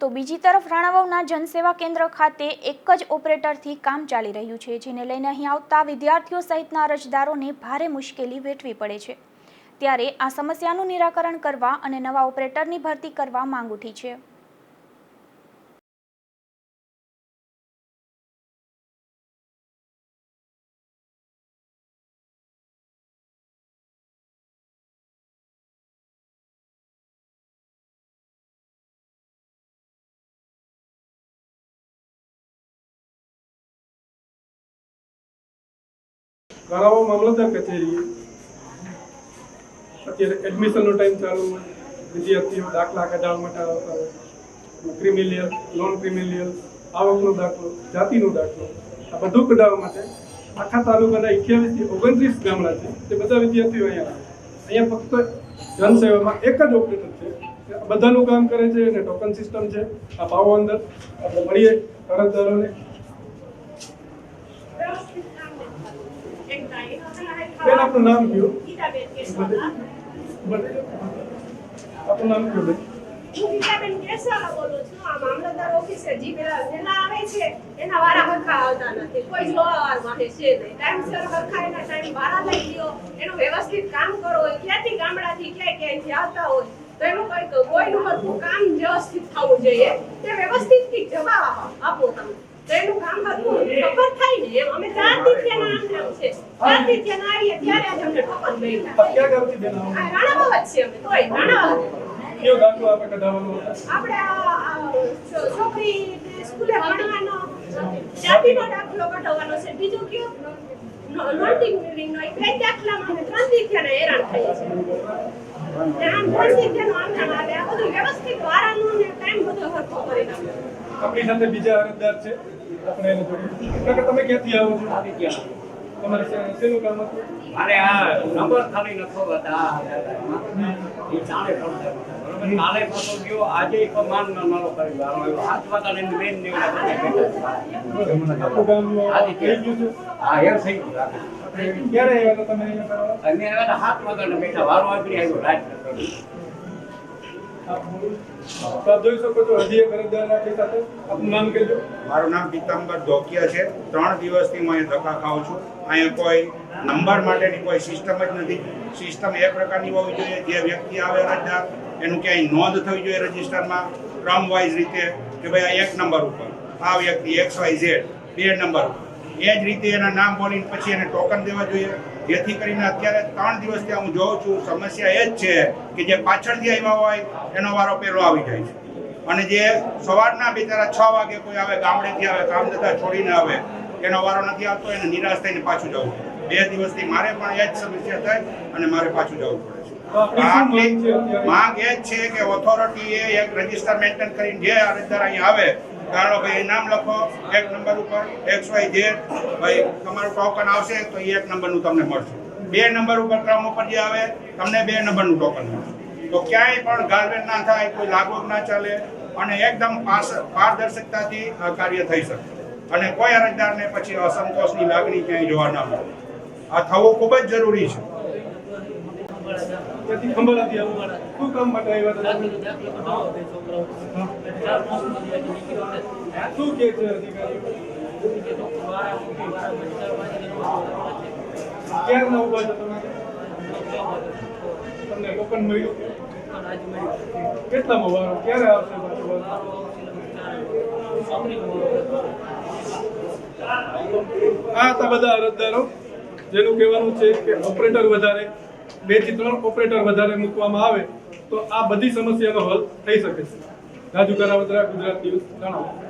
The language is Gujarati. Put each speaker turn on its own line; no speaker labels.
તો બીજી તરફ રાણાવાવના જનસેવા કેન્દ્ર ખાતે એક જ ઓપરેટરથી કામ ચાલી રહ્યું છે, જેને લઈને અહીં આવતા વિદ્યાર્થીઓ સહિતના અરજદારોને ભારે મુશ્કેલી વેઠવી પડે છે. ત્યારે આ સમસ્યાનું નિરાકરણ કરવા અને નવા ઓપરેટરની ભરતી કરવા માંગ ઉઠી છે.
ગાળાઓ મામલતદાર કચેરીએ અત્યારે એડમિશનનો ટાઈમ ચાલુ વિદ્યાર્થીઓ દાખલા કઢાવવા માટે આવતા હોય નોન ક્રિમિલિયર આવકનો દાખલો, જાતિનો દાખલો, આ બધું કઢાવવા માટે આખા તાલુકાના અઠ્યાવીસથી ઓગણત્રીસ ગામડા છે. તે બધા વિદ્યાર્થીઓ અહીંયા અહીંયા ફક્ત જનસેવામાં એક જ ઓપરેટર છે. બધાનું કામ કરે છે અને ટોકન સિસ્ટમ છે. આ ભાવો અંદર. આપણે મળીએ અરજદારોને બેન, આપનું નામ કયો આપનું નામ કયો બેન.
કોઈ એના વ્યવસ્થિત કામ કરો. ક્યાંથી ગામડાથી ક્યાંય ક્યાંયથી આવતા હોય, તો એનું કંઈક, કોઈનું હરખું કામ વ્યવસ્થિત થવું જોઈએ. તે વ્યવસ્થિતથી જવાબ આપો તમે. તો કામ હરખું ખબર થાય ને એમ. અમે ચાર દીથી એના આમ છે. ચાર દીથી એના આવીએ ત્યારે આજે અમને ખબર પડી.
આપ ક્યાં ગામથી બેન
આ રાણાવાવ જ છે અમે તોય રાણાવાવ.
કયો દાખલો આપણે કઢાવવાનો
આપણે આ- આ છોકરી સ્કૂલે ભણવાનો જાતિનો દાખલો કઢાવવાનો છે. બીજું કયો? નો- નોટિંગ નો એક બે દાખલામાં ત્રણ દી થયા હેરાન થઈએ છે. ને ત્રણ દી થયાનું આમ આવે. આ બધું વ્યવસ્થિત વારાનું ને ટાઈમ બધો હરખો કરી નાખો.
આપણી સાથે બીજા અરજદાર છે? આપણે એને જોડીએ તમે ક્યાંથી આવો છો? તમારે શેનું કામ હતું?
અરે આ નંબર ખાલી નતો બતા એ ચાલે બરોબર? કાલે પાછો ગયો આજે એક માન ન નલો કરી આમાં હાથ વાતા લઈને બેન ને
કામ
આજે
થઈ ગયું છે?
હા એમ થઈ ગયું
ક્યારે આવ્યા હતા તમે
અમે આવ્યા હાથ ને બેઠા વારો આગળ આવ્યો રાત
મારું નામ પીતાંબર ધોકિયા છે. ત્રણ દિવસથી હું અહીંયા ધક્કા ખાઉં છું. અહીંયા કોઈ નંબર માટેની કોઈ સિસ્ટમ જ નથી. સિસ્ટમ એ પ્રકારની હોવી જોઈએ. જે વ્યક્તિ આવે અરજદાર, એનું ક્યાંય નોંધ થવી જોઈએ રજિસ્ટરમાં. ક્રમ વાઇઝ રીતે કે ભાઈ આ એક નંબર ઉપર, આ વ્યક્તિ એક્સ વાય ઝેડ બે નંબર એ જ રીતે એના નામ બોલીને પછી એને ટોકન દેવા જોઈએ. જેથી કરીને અત્યારે ત્રણ દિવસથી હું જોઉં છું સમસ્યા એ જ છે કે જે પાછળથી આવ્યા હોય એનો વારો પહેલો આવી જાય છે અને જે સવારના બિચારા છ વાગે કોઈ આવે ગામડેથી આવે કામ ધંધા છોડીને આવે એનો વારો નથી આવતો એને નિરાશ થઈને પાછું જવું. બે દિવસથી મારે પણ એ જ સમસ્યા થાય અને મારે પાછું જવું પડે છે? માંગ એ જ છે કે ઓથોરિટીએ એક રજિસ્ટર મેન્ટેન કરીને જે અરજદાર અહીંયા આવે કારણ ભાઈ નામ લખો એક નંબર ઉપર એક્સ વાય ઝેડ ભાઈ તમારું ટોકન આવશે તો એ એક નંબરનું તમને મળશે. બે નંબર ઉપર ક્રમ ઉપર જે આવે તમને બે નંબરનું ટોકન મળશે. તો ક્યાંય પણ ગાલવેન ના થાય કોઈ લાગવગ ના ચાલે અને એકદમ પારદર્શકતાથી કાર્ય થઈ શકે. અને કોઈ અરજદારને પછી અસંતોષની લાગણી ક્યાંય જોવા ના મળે. આ થવું ખૂબ જ જરૂરી છે.
ખંભાળાથી આવું શું કામ માટે આવ્યા હતા. આ હતા બધા અરજદારો, જેનું કહેવાનું છે કે ઓપરેટર વધારે, બેથી ત્રણ ઓપરેટર વધારે મૂકવામાં આવે, તો આ બધી સમસ્યાનો હલ થઈ શકે છે. રાજુ કરાવતરા ગુજરાત ન્યૂઝ જણાવો